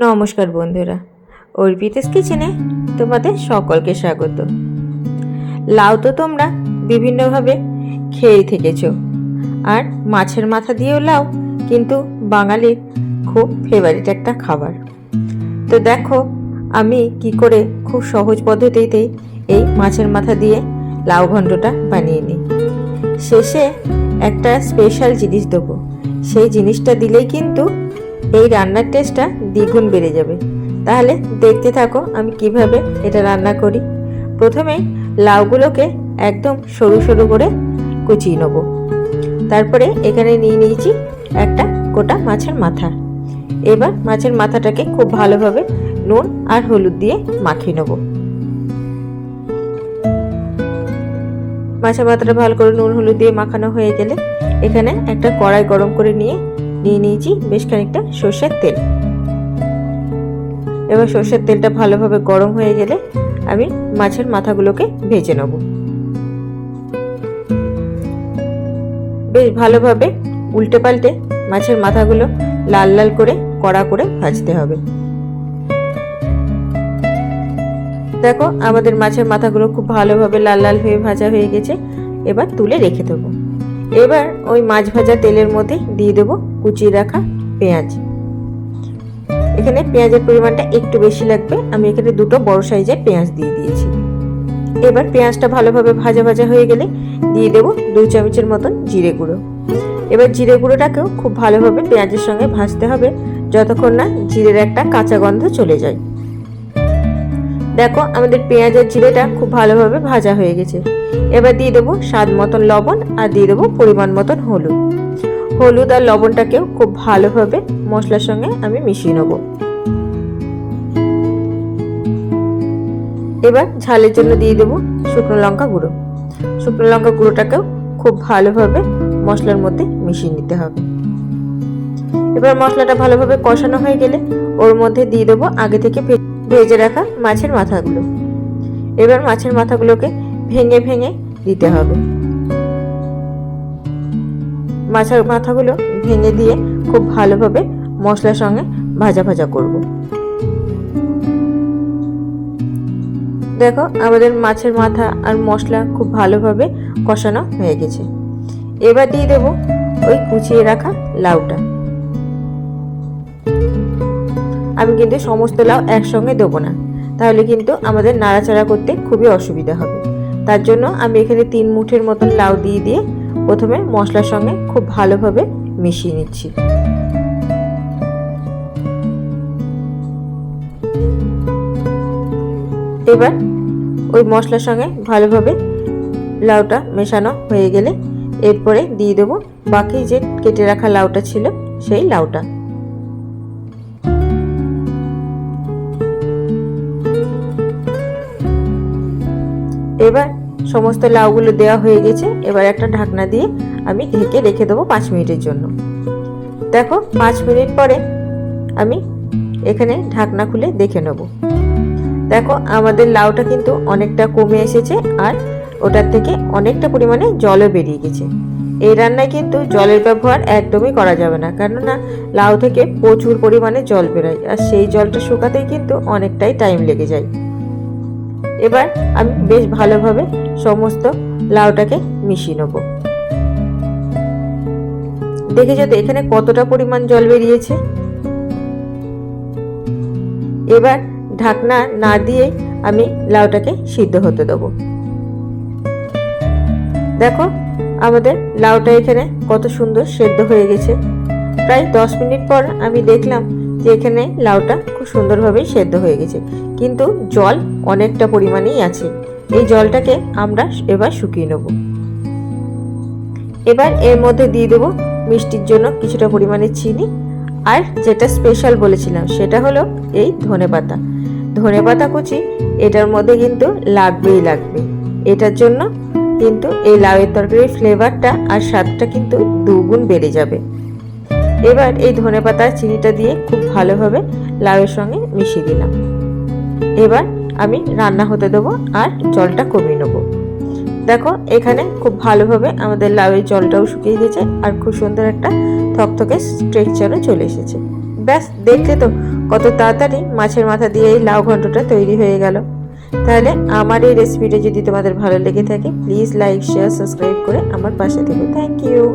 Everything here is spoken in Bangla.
নমস্কার বন্ধুরা, অর্পিতাস কিচেনে তোমাদের সকলকে স্বাগত। লাউ তো তোমরা বিভিন্নভাবে খেয়ে থেকেছো, আর মাছের মাথা দিয়েও লাউ, কিন্তু বাঙালির খুব ফেভারিট একটা খাবার। তো দেখো, আমি কি করে খুব সহজ পদ্ধতিতেই এই মাছের মাথা দিয়ে লাউ ঘন্টটা বানিয়ে নিই। শেষে একটা স্পেশাল জিনিস দেবো, সেই জিনিসটা দিলেই কিন্তু এই রান্নার টেস্টটা দ্বিগুণ বেড়ে যাবে। তাহলে দেখতে থাকো আমি কীভাবে এটা রান্না করি। প্রথমেই লাউগুলোকে একদম সরু সরু করে কুচিয়ে নেব। তারপরে এখানে নিয়ে নিয়েছি একটা গোটা মাছের মাথা। এবার মাছের মাথাটাকে খুব ভালোভাবে নুন আর হলুদ দিয়ে মাখিয়ে নেব। মাছের মাথাটা ভালো করে নুন হলুদ দিয়ে মাখানো হয়ে গেলে এখানে একটা কড়াই গরম করে নিয়ে নিয়ে নিয়েছি বেশ খানিকটা সর্ষের তেল। এবার সর্ষের তেলটা ভালোভাবে গরম হয়ে গেলে আমি মাছের মাথাগুলোকে ভেজে নেব। বেশ ভালোভাবে উল্টে পাল্টে মাছের মাথাগুলো লাল লাল করে, কড়া করে ভাজতে হবে। দেখো, আমাদের মাছের মাথাগুলো খুব ভালোভাবে লাল লাল হয়ে ভাজা হয়ে গেছে। এবার তুলে রেখে দেবো। এবার ওই মাছ ভাজা তেলের মধ্যে দিয়ে দেবো কুচিয়ে রাখা পেঁয়াজ। এখানে পেঁয়াজের পরিমাণটা একটু বেশি লাগবে। আমি এখানে দুটো বড় সাইজের পেঁয়াজ দিয়ে দিয়েছি। এবার পেঁয়াজটা ভালোভাবে ভাজা ভাজা হয়ে গেলে দিয়ে দেবো দুই চামচের মতন জিরে গুঁড়ো। এবার জিরে গুঁড়োটাকেও খুব ভালোভাবে পেঁয়াজের সঙ্গে ভাজতে হবে, যতক্ষণ না জিরের একটা কাঁচা গন্ধ চলে যায়। দেখো, আমাদের পেঁয়াজ আর জিরেটা খুব ভালোভাবে ভাজা হয়ে গেছে। এবার দিয়ে দেবো স্বাদ মতন লবণ আর দিয়ে দেবো পরিমাণ মতন হলুদ। হলুদ আর লবণটাকেও খুব ভালোভাবে মশলার সঙ্গে আমি মিশিয়ে নেব। এবার ঝালের জন্য দিয়ে দেবো শুকনো লঙ্কা গুঁড়ো। শুকনো লঙ্কা গুঁড়োটাকেও খুব ভালোভাবে মশলার মধ্যে মিশিয়ে নিতে হবে। এবার মশলাটা ভালোভাবে কষানো হয়ে গেলে ওর মধ্যে দিয়ে দেবো আগে থেকে ভেজে রাখা মাছের মাথাগুলো। এবার মাছের মাথাগুলোকে ভেঙে ভেঙে দিতে হবে। মাছের মাথাগুলো ভেঙে দিয়ে খুব ভালোভাবে মশলার সঙ্গে ভাজা ভাজা করব। দেখো, আমাদের মাছের মাথা আর মশলা খুব ভালোভাবে কষানো হয়ে গেছে। এবার দিয়ে দেবো ওই কুচিয়ে রাখা লাউটা। আমি কিন্তু সমস্ত লাউ একসঙ্গে দেবো না। তাহলে কিন্তু আমাদের নাড়াচাড়া করতে খুবই অসুবিধা হবে। তার জন্য আমি এখানে তিন মুঠের মতন লাউ দিয়ে দিয়ে প্রথমে মশলার সঙ্গে খুব ভালোভাবে মিশিয়ে নিচ্ছি। এবার ওই মশলার সঙ্গে ভালোভাবে লাউটা মেশানো হয়ে গেলে এরপরে দিয়ে দেবো বাকি যে কেটে রাখা লাউটা ছিল সেই লাউটা। এবার সমস্ত লাউগুলো দেওয়া হয়ে গেছে। এবার একটা ঢাকনা দিয়ে আমি ঢেকে রেখে দেবো পাঁচ মিনিটের জন্য। দেখো, পাঁচ মিনিট পরে আমি এখানে ঢাকনা খুলে দেখে নেব। দেখো, আমাদের লাউটা কিন্তু অনেকটা কমে এসেছে আর ওটার থেকে অনেকটা পরিমাণে জলও বেরিয়ে গেছে। এই রান্নায় কিন্তু জলের ব্যবহার একদমই করা যাবে না, কেননা লাউ থেকে প্রচুর পরিমাণে জল বেরোয় আর সেই জলটা শুকাতেই কিন্তু অনেকটাই টাইম লেগে যায়। এবার আমি বেশ ভালোভাবে সমস্ত লাউটাকে মিশিয়ে নেব। দেখে যাতে এখানে কতটা পরিমাণ জল বেরিয়েছে। এবার ঢাকনা না দিয়ে আমি লাউটাকে সিদ্ধ হতে দেব। দেখো, আমাদের লাউটা এখানে কত সুন্দর সেদ্ধ হয়ে গেছে। প্রায় দশ মিনিট পর আমি দেখলাম যে এখানে লাউটা খুব সুন্দরভাবেই সেদ্ধ হয়ে গেছে। কিন্তু জল অনেকটা পরিমাণেই আছে। এই জলটাকে আমরা এবার শুকিয়ে নেব। এবার এর মধ্যে দিয়ে দেবো মিষ্টির জন্য কিছুটা পরিমাণে চিনি। আর যেটা স্পেশাল বলেছিলাম, সেটা হলো এই ধনে পাতা। ধনে পাতা কুচি, এটার মধ্যে কিন্তু লাগবেই লাগবে। এটার জন্য কিন্তু এই লাউয়ের তরকারির ফ্লেভারটা আর স্বাদটা কিন্তু দুগুণ বেড়ে যাবে। এবার এই ধনে পাতা চিনিটা দিয়ে খুব ভালোভাবে লাউয়ের সঙ্গে মিশিয়ে দিলাম। এবার আমি রান্না হতে দেবো আর জলটা কমিয়ে নেব। দেখো, এখানে খুব ভালোভাবে আমাদের লাউয়ের জলটাও শুকিয়ে গেছে আর খুব সুন্দর একটা থকথকে স্ট্রেকচারও চলে এসেছে। ব্যাস, দেখলে তো কত তাড়াতাড়ি মাছের মাথা দিয়ে এই লাউ ঘন্টটা তৈরি হয়ে গেল। তাহলে আমার এই রেসিপিটা যদি তোমাদের ভালো লেগে থাকে প্লিজ লাইক শেয়ার সাবস্ক্রাইব করে আমার পাশে থেকো। Thank you